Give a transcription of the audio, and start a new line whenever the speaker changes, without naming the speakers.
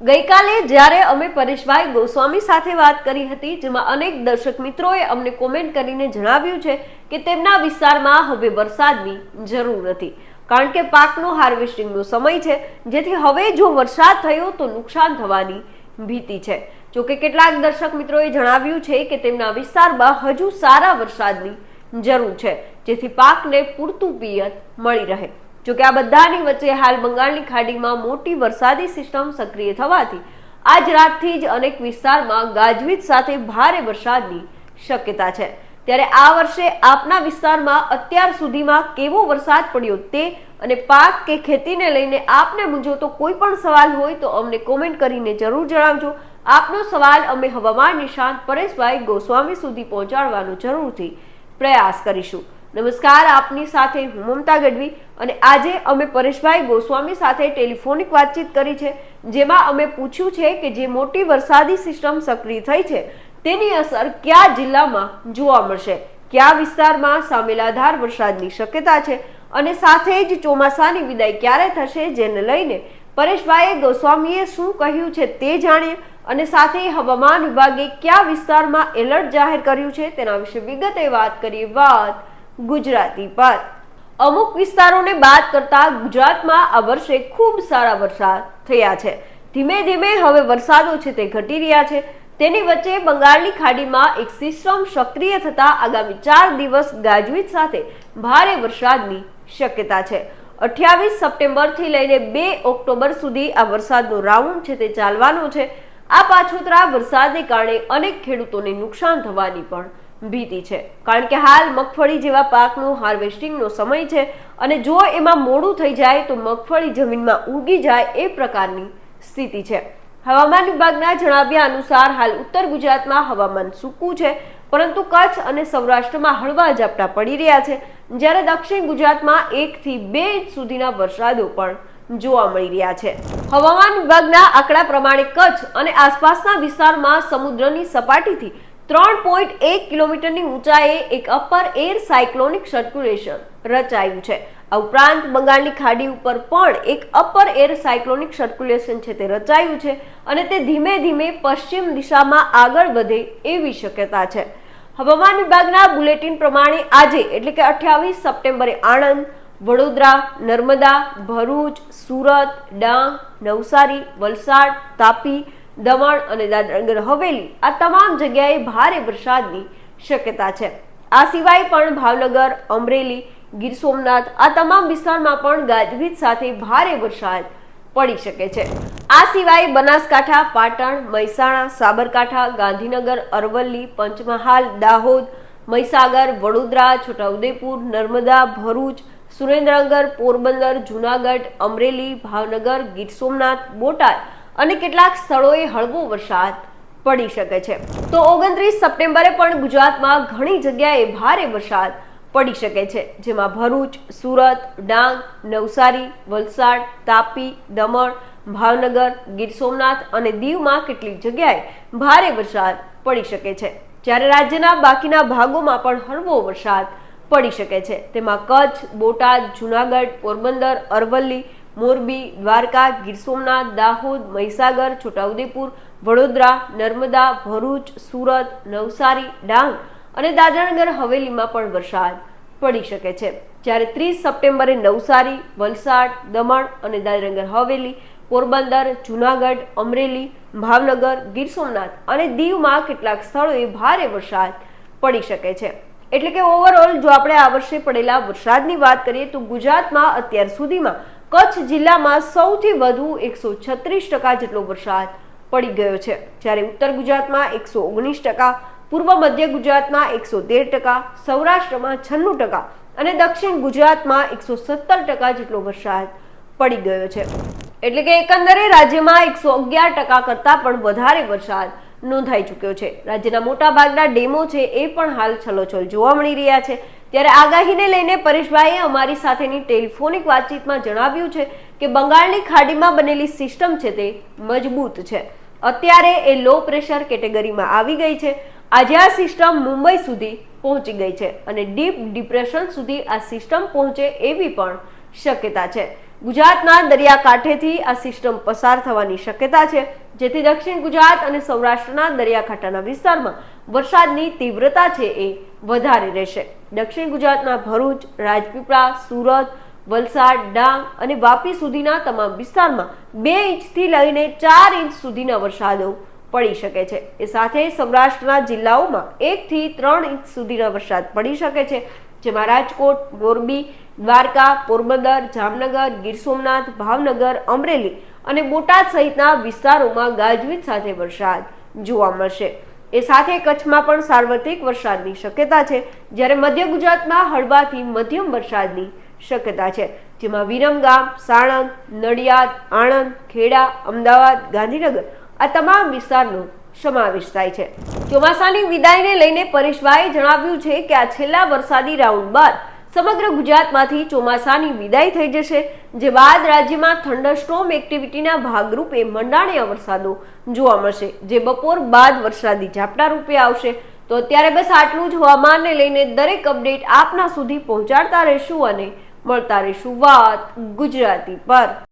ગઈકાલે જ્યારે અમે પરેશભાઈ ગોસ્વામી સાથે વાત કરી હતી, જેમાં અનેક દર્શક મિત્રોએ અમને કોમેન્ટ કરીને જણાવ્યું છે કે તેમના વિસ્તારમાં હવે વરસાદની જરૂર નથી. કારણ કે પાકનો હાર્વેસ્ટિંગનો સમય છે, જેથી હવે જો વરસાદ થયો તો નુકસાન થવાની ભીતિ છે. જોકે કેટલાક દર્શક મિત્રોએ જણાવ્યું છે કે તેમના વિસ્તારમાં હજુ સારા વરસાદની જરૂર છે, જેથી પાકને પૂરતું પિયત મળી રહે. જોકે આ બધાની વચ્ચે હાલ બંગાળની ખાડીમાં મોટી વરસાદી સિસ્ટમ સક્રિય થવાથી આજ રાતથી જ અનેક વિસ્તારમાં ગાજવીજ સાથે ભારે વરસાદની શક્યતા છે. ત્યારે આ વર્ષે આપના વિસ્તારમાં અત્યાર સુધીમાં કેવો વરસાદ પડ્યો તે અને પાક કે ખેતીને લઈને આપને મૂંઝવતો કોઈ પણ સવાલ હોય તો અમને કોમેન્ટ કરીને જરૂર જણાવજો. આપનો સવાલ અમે હવામાન નિશાંત પરેશભાઈ ગોસ્વામી સુધી પહોંચાડવાનો જરૂરથી પ્રયાસ કરીશું. નમસ્કાર, આપની સાથે હું મમતા ગઢવી અને આજે અમે પરેશભાઈ ગોસ્વામી સાથે ટેલિફોનિક વાતચીત કરી છે, જેમાં અમે પૂછ્યું છે કે જે મોટી વરસાદી સિસ્ટમ સક્રિય થઈ છે, તેની અસર કયા જિલ્લામાં જોવા મળશે? કયા વિસ્તારમાં સામેલાધાર વરસાદની શક્યતા છે? અને સાથે જ ચોમાસાની વિદાય ક્યારે થશે જેને લઈને પરેશભાઈએ ગોસ્વામીએ શું કહ્યું છે તે જાણીએ અને સાથે હવામાન વિભાગે કયા વિસ્તારમાં એલર્ટ જાહેર કર્યું છે તેના વિશે વિગતે વાત કરીએ. વાત ગુજરાતી પર અમુક વિસ્તારોને બાદ કરતા ગુજરાતમાં આ વર્ષે ખૂબ સારા વરસાદ થયા છે. ધીમે ધીમે હવે વરસાદો છે તે ઘટી રહ્યા છે. તેની વચ્ચે બંગાળની ખાડીમાં એક સિસ્ટમ સક્રિય થતા આગામી ચાર દિવસ ગાજવીજ સાથે ભારે વરસાદની શક્યતા છે. અઠ્યાવીસ સપ્ટેમ્બરથી લઈને બે ઓક્ટોબર સુધી આ વરસાદનો રાઉન્ડ છે તે ચાલવાનો છે. આ પાછોતરા વરસાદને કારણે અનેક ખેડૂતોને નુકસાન થવાની પણ ભીતિ છે. કારણ કે હાલ મગફળી જેવા પાકનું હાર્વેસ્ટિંગનો સમય છે અને જો એમાં મોડું થઈ જાય તો મગફળી જમીનમાં ઉગી જાય એ પ્રકારની સ્થિતિ છે. હવામાન વિભાગના જણાવ્યા અનુસાર હાલ ઉત્તર ગુજરાતમાં હવામાન સૂકું છે, પરંતુ કચ્છ અને સૌરાષ્ટ્રમાં હળવા ઝાપટા પડી રહ્યા છે. જ્યારે દક્ષિણ ગુજરાતમાં એકથી બે ઇંચ સુધીના વરસાદો પણ જોવા મળી રહ્યા છે. હવામાન વિભાગના આંકડા પ્રમાણે કચ્છ અને આસપાસના વિસ્તારમાં સમુદ્રની સપાટીથી ત્રણ પોઈન્ટ એક કિલોમીટરની ઊંચાઈએ એક અપર એર સાયક્લોનિક સર્ક્યુલેશન રચાયું છે. આ ઉપરાંત બંગાળની ખાડી ઉપર પણ એક અપર એર સાયક્લોનિક સર્ક્યુલેશન છે તે રચાયું છે અને તે ધીમે ધીમે પશ્ચિમ દિશામાં આગળ વધે એવી શક્યતા છે. હવામાન વિભાગના બુલેટિન પ્રમાણે આજે, એટલે કે અઠ્યાવીસ સપ્ટેમ્બરે આણંદ, વડોદરા, નર્મદા, ભરૂચ, સુરત, ડાંગ, નવસારી, વલસાડ, તાપી દમણ અને દાદરાનગર હવેલી આ તમામ જગ્યાએ ભારે વરસાદની શક્યતા છે. આ સિવાય પણ ભાવનગર, અમરેલી, ગીર સોમનાથ આ તમામ વિસ્તારમાં પણ ગાજવીજ સાથે ભારે વરસાદ પડી શકે છે. આ સિવાય બનાસકાંઠા, પાટણ, મહેસાણા, સાબરકાંઠા, ગાંધીનગર, અરવલ્લી, પંચમહાલ, દાહોદ, મહીસાગર, વડોદરા, છોટાઉદેપુર, નર્મદા, ભરૂચ, સુરેન્દ્રનગર, પોરબંદર, જુનાગઢ, અમરેલી, ભાવનગર, ગીર સોમનાથ, બોટાદ અને કેટલાક સ્થળોએ હળવો વરસાદ પડી શકે છે. તો ઓગણત્રીસ સપ્ટેમ્બરે પણ ગુજરાતમાં ઘણી જગ્યાએ ભારે વરસાદ પડી શકે છે, જેમાં ભરૂચ, સુરત, ડાંગ, નવસારી, વલસાડ, તાપી, દમણ, ભાવનગર, ગીર સોમનાથ અને દીવમાં કેટલીક જગ્યાએ ભારે વરસાદ પડી શકે છે. જ્યારે રાજ્યના બાકીના ભાગોમાં પણ હળવો વરસાદ પડી શકે છે. તેમાં કચ્છ, બોટાદ, જુનાગઢ, પોરબંદર, અરવલ્લી મોરબી, દ્વારકા, ગીર સોમનાથ, દાહોદ, મહીસાગર, છોટાઉદેપુર, વડોદરા, નર્મદા, ભરૂચ, સુરત, નવસારી, ડાંગ અને દાદરાનગર હવેલીમાં પણ વરસાદ પડી શકે છે. જ્યારે ત્રીસ સપ્ટેમ્બરે નવસારી, વલસાડ, દમણ અને દાદરાનગર હવેલી, પોરબંદર, જુનાગઢ, અમરેલી, ભાવનગર, ગીર સોમનાથ અને દીવમાં કેટલાક સ્થળોએ ભારે વરસાદ પડી શકે છે. એટલે કે ઓવરઓલ જો આપણે આ વર્ષે પડેલા વરસાદની વાત કરીએ તો ગુજરાતમાં અત્યાર સુધીમાં કચ્છ જિલ્લામાં સૌથી વધુ એકસો છત્રીસ ટકા જેટલો વરસાદ પડી ગયો છે. જ્યારે ઉત્તર ગુજરાતમાં એકસો ઓગણીસ ટકા, પૂર્વ મધ્ય ગુજરાતમાં એકસો તેર ટકા, સૌરાષ્ટ્રમાં છન્નું ટકા અને દક્ષિણ ગુજરાતમાં એકસો સત્તર ટકા જેટલો વરસાદ પડી ગયો છે. એટલે કે એકંદરે રાજ્યમાં એકસો અગિયાર ટકા કરતાં પણ વધારે વરસાદ નોંધાઈ ચૂક્યો છે. રાજ્યના મોટા ભાગના ડેમો છે એ પણ હાલ છલોછલ જોવા મળી રહ્યા છે. ત્યારે આગાહીને લઈને પરેશભાઈએ અમારી સાથેની ટેલિફોનિક વાતચીતમાં જણાવ્યું છે કે બંગાળની ખાડીમાં બનેલી સિસ્ટમ છે તે મજબૂત છે. અત્યારે એ લો પ્રેશર કેટેગરીમાં આવી ગઈ છે. આજે આ સિસ્ટમ મુંબઈ સુધી પહોંચી ગઈ છે અને ડીપ ડિપ્રેશન સુધી આ સિસ્ટમ પહોંચે એવી પણ શક્યતા છે. ગુજરાતના દરિયાકાંઠેથી આ સિસ્ટમ પસાર થવાની શક્યતા છે, જેથી દક્ષિણ ગુજરાત અને સૌરાષ્ટ્રના દરિયાકાંઠાના વિસ્તારમાં વરસાદની તીવ્રતા છે એ વધારે રહેશે. દક્ષિણ ગુજરાતના ભરૂચ, રાજપીપળા, સુરત, વલસાડ, ડાંગ અને વાપી સુધીના તમામ વિસ્તારમાં બે ઇંચથી લઈને ચાર ઇંચ સુધીના વરસાદો પડી શકે છે. એ સાથે સૌરાષ્ટ્રના જિલ્લાઓમાં એકથી ત્રણ ઇંચ સુધીના વરસાદ પડી શકે છે. જેમાં રાજકોટ, મોરબી, દ્વારકા, પોરબંદર, જામનગર, ગીર સોમનાથ, ભાવનગર, અમરેલી અને બોટાદ સહિતના વિસ્તારોમાં ગાજવીજ સાથે વરસાદ જોવા મળશે. એ સાથે કચ્છમાં પણ સાર્વત્રિક વરસાદની શક્યતા છે, જ્યારે મધ્ય ગુજરાતમાં હળવાથી મધ્યમ વરસાદની શક્યતા છે, જેમાં વિરમગામ, સાણંદ, નડિયાદ, આણંદ, ખેડા, અમદાવાદ, ગાંધીનગર આ તમામ વિસ્તારનો સમાવેશ થાય છે. ચોમાસાની વિદાયને લઈને પરેશભાઈએ જણાવ્યું છે કે આ છેલ્લા વરસાદી રાઉન્ડ બાદ સમગ્ર ગુજરાતમાંથી ચોમાસાની વિદાય થઈ જશે, જે બાદ રાજ્યમાં થંડરસ્ટોમ એક્ટિવિટીના ભાગરૂપે મંડાણિયા વરસાદો જોવા મળશે, જે બપોર બાદ વરસાદી ઝાપટા રૂપે આવશે. તો અત્યારે બસ આટલું જ. હવામાનને લઈને દરેક અપડેટ આપના સુધી પહોંચાડતા રહેશું અને મળતા રહીશું વાત ગુજરાતી પર.